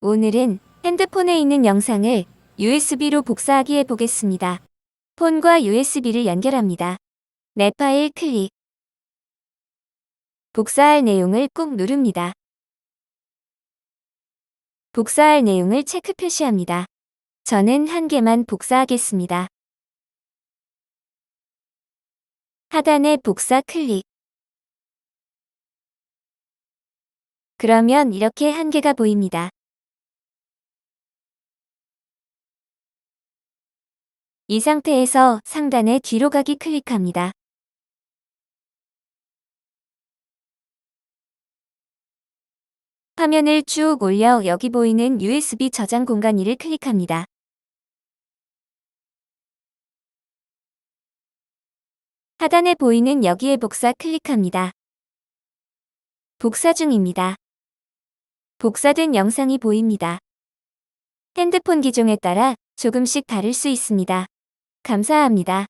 오늘은 핸드폰에 있는 영상을 USB로 복사하기 해보겠습니다. 폰과 USB를 연결합니다. 내 파일 클릭. 복사할 내용을 꾹 누릅니다. 복사할 내용을 체크 표시합니다. 저는 한 개만 복사하겠습니다. 하단에 복사 클릭. 그러면 이렇게 한 개가 보입니다. 이 상태에서 상단에 뒤로 가기 클릭합니다. 화면을 쭉 올려 여기 보이는 USB 저장 공간 2를 클릭합니다. 하단에 보이는 여기에 복사 클릭합니다. 복사 중입니다. 복사된 영상이 보입니다. 핸드폰 기종에 따라 조금씩 다를 수 있습니다. 감사합니다.